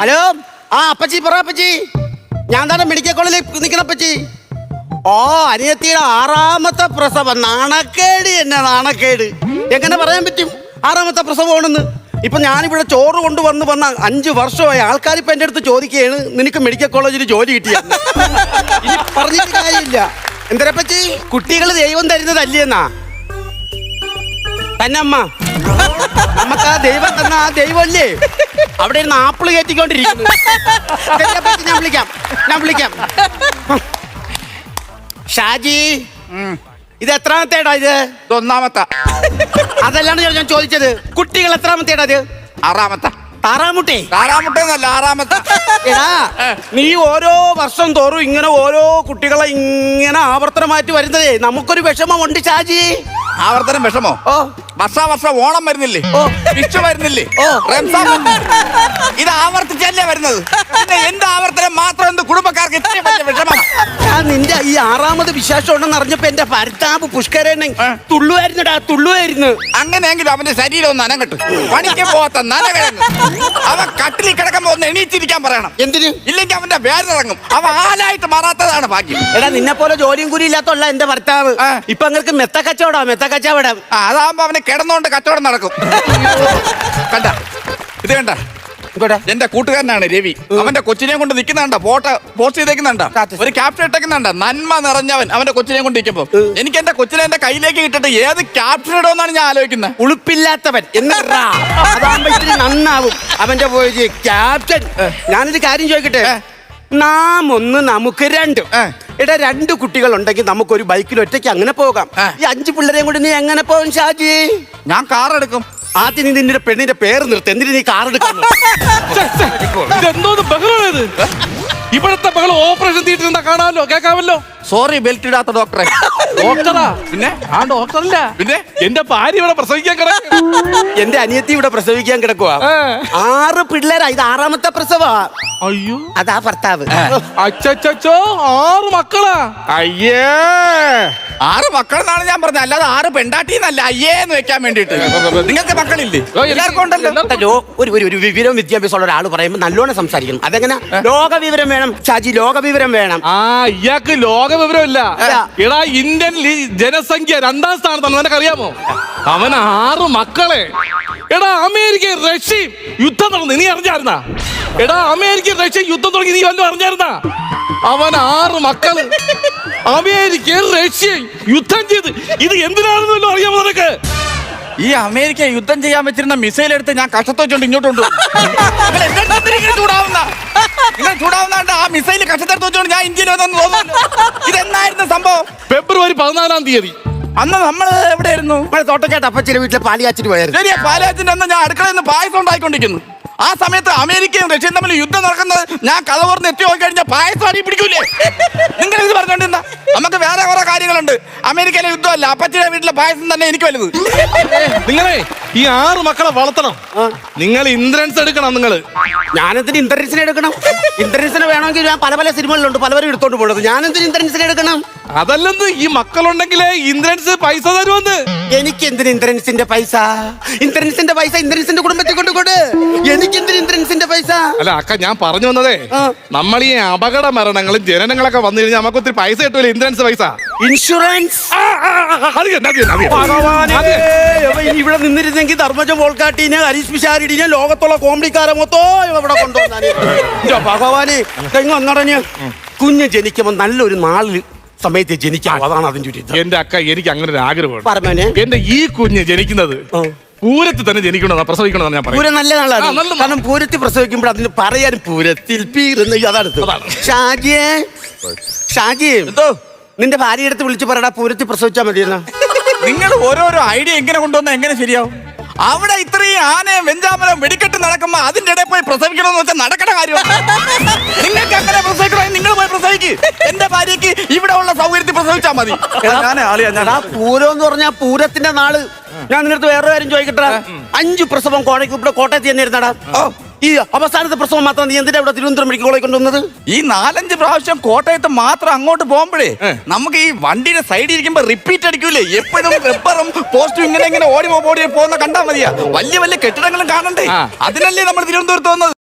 Hello? ആ അപ്പച്ചി പറ അപ്പച്ചി. ഞാൻ തന്നെ മെഡിക്കൽ കോളേജിൽ നിൽക്കണ അപ്പച്ചി? ഓ അനിയത്തിയുടെ ആറാമത്തെ പ്രസവം. നാണക്കേട് എന്നെ നാണക്കേട്. എങ്ങനെ പറയാൻ പറ്റും? ആറാമത്തെ പ്രസവമാണെന്ന്. ഇപ്പൊ ഞാനിവിടെ ചോറ് കൊണ്ടുവന്ന് വന്ന അഞ്ചു വർഷമായി ആൾക്കാർ ഇപ്പൊ എന്റെ അടുത്ത് ചോദിക്കുകയാണ് നിനക്ക് മെഡിക്കൽ കോളേജിൽ ജോലി കിട്ടിയ? പറഞ്ഞിട്ട് കാര്യമില്ല. എന്തരപ്പച്ചി കുട്ടികൾ ദൈവം തരുന്നതല്ലേന്നാ തന്നെ അമ്മ നമുക്ക് ആ ദൈവം തന്ന ആ ദൈവമല്ലേ? അവിടെ ഇരുന്ന് ആപ്പിൾ കയറ്റിക്കൊണ്ടിരിക്കുന്നു. ഞാൻ വിളിക്കാം. ഞാൻ വിളിക്കാം. ഷാജി ഇത് എത്രാമത്തേടാ ഇത്? ഇത് ഒന്നാമത്തെ. അതല്ലാണ് ഞാൻ- ഞാൻ ചോദിച്ചത് കുട്ടികൾ എത്രാമത്തേടാ ഇത്? ആറാമത്തെ. താറാമുട്ടേ ആറാമത്തെ എന്നല്ല ആറാമത്തെ. എടാ നീ ഓരോ വർഷം തോറും ഇങ്ങനെ ഓരോ കുട്ടികളെ ഇങ്ങനെ ആവർത്തനമായിട്ട് വരുന്നതേ. നമുക്കൊരു വിഷമമുണ്ട് ഷാജി. ആവർത്തനം വിഷമോ? ഓ. വർഷ വർഷം ഓണം വരുന്നില്ലേ. വിഷു വരുന്നില്ലേ. റംസാൻ ഇത് ആവർത്തിച്ചല്ലേ വരുന്നത്? പിന്നെ എന്റെ ആവർത്തനം? മാത്രം എന്ത് കുടുംബക്കാർക്ക് ഇത്രയും വലിയ വിഷമം? ഞാൻ നിന്റെ ഈ ആറാമത് വിശേഷം ഉണ്ടെന്ന് അറിഞ്ഞപ്പോ എന്റെ ഭർത്താവ് പുഷ്കരനെ? തുള്ളുവായിരുന്നടാ തുള്ളുവായിരുന്നു. അങ്ങനെയെങ്കിലും അവന്റെ ശരീരം ഒന്ന് അനങ്ങട്ട്. പണിക്ക് പോവാത്ത നനകിഴങ്ങ് അവൻ കട്ടിലിൽ കിടക്കുമ്പോ ഒന്ന് എണീച്ചിരിക്കാൻ പറയണം. എന്തിന്? ഇല്ലെങ്കിൽ അവന്റെ വേദനിറങ്ങും അവ ആലായിട്ട് മാറാത്തതാണ് ഭാഗ്യം. എടാ നിന്നെ പോലെ ജോലിയും കൂലി ഇല്ലാത്തുള്ള എന്റെ ഭർത്താവ്. ഇപ്പൊ നിങ്ങൾക്ക് മെത്ത കച്ചവടാ മെത്ത കച്ചവടം അവന് കിടന്നോണ്ട് കച്ചവടം നടക്കും. കണ്ട ഇത് കണ്ട. എന്റെ കൂട്ടുകാരനാണ് രവി. അവന്റെ കൊച്ചിനെ കൊണ്ട് നിൽക്കുന്നുണ്ട ഫോട്ടോ പോസ്റ്റ് ചെയ്തേക്കുന്നുണ്ട. ഒരു ക്യാപ്ഷൻ ഇട്ടേക്കുന്നുണ്ട നന്മ നിറഞ്ഞവൻ അവന്റെ കൊച്ചിനെ കൊണ്ട് നിൽക്കുമ്പോ. എനിക്ക് എന്റെ കൊച്ചിനെ എന്റെ കയ്യിലേക്ക് ഇട്ടിട്ട് ഏത് ക്യാപ്ഷൻ ഇടുമെന്നാണ് ഞാൻ ആലോചിക്കുന്നത് ഉളുപ്പില്ലാത്തവൻ നന്നാവും. അവന്റെ പോയി ക്യാപ്റ്റൻ. ഞാനൊരു കാര്യം ചോദിക്കട്ടെ? നാം ഒന്ന് നമുക്ക് രണ്ട്. എടാ രണ്ട് കുട്ടികൾ ഉണ്ടെങ്കിൽ നമുക്കൊരു ബൈക്കിൽ ഒറ്റയ്ക്ക് അങ്ങനെ പോകാം. ഈ അഞ്ചു പിള്ളേരെയും കൂടി നീ എങ്ങനെ പോകും ഷാജി? ഞാൻ കാർ എടുക്കും. ആദ്യം നീ നിന്റെ പെണ്ണിന്റെ പേര് നിർത്തി എന്തിനു നീ കാർ എടുക്കുന്നു ഇവിടത്തെ മകൾ ഓപ്പറേഷൻ തിയേറ്ററിൽ എന്താ കാണാമല്ലോ? കേൾക്കാമല്ലോ? സോറി ബെൽറ്റ് ഇടാത്ത ഡോക്ടറെ ഡോക്ടറാ പിന്നെ? ആ ഡോക്ടറല്ല പിന്നെ? എന്റെ ഭാര്യ ഇവിടെ പ്രസവിക്കാൻ കിടക്കും എന്റെ അനിയത്തി ഇവിടെ പ്രസവിക്കാൻ കിടക്കുക ആറ് പിള്ളേരാ. ഇത് ആറാമത്തെ പ്രസവാ. അയ്യോ. അതാ ഭർത്താവ്. അച്ചച്ചോ ആറ് മക്കളാ. അയ്യേ. ആറ് മക്കളെന്നാണ് ഞാൻ പറഞ്ഞത്. അല്ലാതെ ആറ് പെണ്ടാട്ടിന്നല്ല അയ്യേ എന്ന് വെക്കാൻ വേണ്ടിട്ട് നിങ്ങൾക്ക് മക്കളില്ലേ? എല്ലാവർക്കും ഉണ്ടല്ലോ. ഒരു ഒരു ഒരു വിവരവും വിദ്യാഭ്യാസമുള്ള ഒരാൾ പറയുമ്പോൾ നല്ലോണം സംസാരിക്കണം. അതെങ്ങനെ? ലോക വിവരം വേണം ഷാജി ലോക വിവരം വേണം. ആ ഇയാൾക്ക് ലോക വിവരമില്ല ഇല്ല. എടാ ഇന്ത്യൻ ജനസംഖ്യ രണ്ടാം സ്ഥാനത്താണ് നിനക്ക് അറിയാമോ അവൻ ആറ് മക്കളെ. എടാ അമേരിക്ക റഷ്യയും യുദ്ധം തുടങ്ങി നീ അറിഞ്ഞായിരുന്നാ? എടാ അമേരിക്ക റഷ്യ യുദ്ധം തുടങ്ങി. നീ വല്ലതും അറിഞ്ഞായിരുന്നാ? അവൻ ആറ് മക്കൾ. അമേരിക്ക റഷ്യ യുദ്ധം ചെയ്ത്. ഇത് എന്തിനാണെന്നല്ലോ അറിയാമോ നിനക്ക്? ഈ അമേരിക്ക യുദ്ധം ചെയ്യാൻ വെച്ചിരുന്ന മിസൈൽ എടുത്ത് ഞാൻ കഷത്ത് വെച്ചോണ്ട് ഇങ്ങോട്ട് കൊണ്ടു ചൂടാവുന്ന ആ മിസൈൽ കഷത്തെടുത്ത് വെച്ചോണ്ട് ഞാൻ ഇന്ത്യയിൽ തോന്നുന്നു. ഇതെന്നായിരുന്നു സംഭവം? ഫെബ്രുവരി പതിനാലാം തീയതി. അന്ന് നമ്മൾ എവിടെയായിരുന്നു? തോട്ടക്കാട്ട് അപ്പച്ചിന്റെ വീട്ടിലെ പാലിയാച്ചിട്ട് പോയായിരുന്നു. ശരിയാ പാലിയാച്ചിന്റെ അന്ന് ഞാൻ അടുക്കളയിൽ നിന്ന് പായസം ഉണ്ടായിക്കൊണ്ടിരിക്കുന്നു. ആ സമയത്ത് അമേരിക്കയും റഷ്യയും തമ്മിൽ യുദ്ധം നടക്കുന്നത് ഞാൻ കഥ പറഞ്ഞ് എത്തി നോക്കി കഴിഞ്ഞാൽ പായസം അടി പിടിക്കൂലേ? നിങ്ങൾ ഇത് പറഞ്ഞോണ്ടിരുന്ന? നമുക്ക് വേറെ കുറെ കാര്യങ്ങളുണ്ട്. അമേരിക്കയിലെ യുദ്ധമല്ല അപ്പച്ചിയുടെ വീട്ടിലെ പായസം തന്നെ എനിക്ക് വലുത്. നിങ്ങളെ ഈ ആറ് മക്കളെ വളർത്തണം. നിങ്ങൾ ഇൻഷുറൻസ് എടുക്കണം നിങ്ങൾ ഞാനെന്തിന് ഇന്ദ്രൻസിനെ എടുക്കണം? ഇന്ദ്രൻസിനെ വേണമെങ്കിൽ ഞാൻ പല പല സിനിമകളിലുണ്ട് പലവരും എടുത്തോണ്ട് പോണത് ഞാനെന്തിന് ഇന്ദ്രൻസിനെ എടുക്കണം? അതല്ലെന്ന് ഈ മക്കളുണ്ടെങ്കിലേ ഇൻഷുറൻസ് പൈസ തരുമെന്ന്. എനിക്ക് എന്തിന് ഇന്ദ്രൻസിന്റെ പൈസ? ഇന്ദ്രൻസിന്റെ പൈസ ഇന്ദ്രൻസിന്റെ കുടുംബത്തിൽ കൊണ്ട് കൊട് എനിക്ക് എന്തിന് ഇന്ദ്രൻസിന്റെ പൈസ? അല്ല അക്ക ഞാൻ പറഞ്ഞു വന്നതേ നമ്മൾ ഈ അപകട മരണങ്ങളും ജനനങ്ങളൊക്കെ വന്നു കഴിഞ്ഞാൽ നമുക്ക് ഒത്തിരി പൈസ കിട്ടൂല ഇൻഷുറൻസ് പൈസ? ഇൻഷുറൻസ്. ഭഗവാനേ, ഇവിടെ നിന്നിരുന്നെങ്കിൽ ധർമ്മജ വോൾക്കാട്ടിനെ ഹരീഷ് പിഷാരിടിനെ ലോകത്തുള്ള കോമഡിക്കാരെ മൊത്തം ഇവിടെ കൊണ്ടുവന്നാൽ ഭഗവാനെ തെങ്ങ് വന്നടഞ്ഞ് കുഞ്ഞ് ജനിക്കുമ്പോൾ നല്ലൊരു നാളിൽ സമയത്ത് ജനിക്കാം. അതാണ് അതിന്റെ ഒരു എന്റെ അക്ക എനിക്ക് അങ്ങനെ ഒരു ആഗ്രഹമാണ്. പറഞ്ഞു എന്റെ ഈ കുഞ്ഞ് ജനിക്കുന്നത് പൂരത്തിൽ തന്നെ ജനിക്കണമെന്നാ പ്രസവിക്കണമെന്ന് ഞാൻ പറയും പൂരം നല്ല നാളാണ്. കാരണം പൂരത്തിൽ പ്രസവിക്കുമ്പോൾ അതിന് പറയാൻ പൂരത്തിൽ പീരുന്ന അതാണ് അതാണ്. ഷാജിയെ ഷാജി എന്തോ? നിന്റെ ഭാര്യ എടുത്ത് വിളിച്ചു പറയടാ പൂരത്തിൽ പ്രസവിച്ചാൽ മതിയെന്ന്. നിങ്ങൾ ഓരോരോ ഐഡിയ എങ്ങനെ കൊണ്ടുവന്ന എങ്ങനെ ശരിയാവും? അവിടെ ഇത്രയും ആനയും വെഞ്ചാമരം വെടിക്കെട്ട് നടക്കുമ്പോ അതിന്റെ ഇടയിൽ പോയി പ്രസവിക്കണമെന്ന് വെച്ചാൽ നടക്കണ കാര്യമാണ് നിങ്ങൾക്ക് അങ്ങനെ പ്രസവിക്കണമെങ്കിൽ നിങ്ങൾ പോയി പ്രസവിക്ക്. എന്റെ ഭാര്യക്ക് ഇവിടെ ഉള്ള സൗകര്യത്തിൽ പ്രസവിച്ചാൽ മതി. പൂരം എന്ന് പറഞ്ഞാൽ പൂരത്തിന്റെ നാൾ. ഞാൻ നിനക്ക് വേറെ കാര്യം ചോദിക്കട്ടെ അഞ്ചു പ്രസവം ഇവിടെ കോട്ടയത്ത് തന്നെയായിരുന്നടാ ഓ. ഈ അവസാനത്തെ പ്രസവം മാത്രം നീ എന്തിനാ ഇവിടെ തിരുവനന്തപുരം മെഡിക്കൽ കോളേജ് കൊണ്ടുവന്നത്? ഈ നാലഞ്ച് പ്രാവശ്യം കോട്ടയത്ത് മാത്രം അങ്ങോട്ട് പോകുമ്പോഴേ നമുക്ക് ഈ വണ്ടിയുടെ സൈഡിൽ ഇരിക്കുമ്പോ റിപ്പീറ്റ് അടിക്കൂലേ? എപ്പോഴും റബ്ബറും പോസ്റ്റും ഇങ്ങനെ ഇങ്ങനെ ഓടി ഓടി പോകുന്ന കണ്ടാ മതിയാ. വലിയ വലിയ കെട്ടിടങ്ങളും കാണണ്ടേ? അതിനല്ലേ നമ്മൾ തിരുവനന്തപുരത്ത് വന്നത്?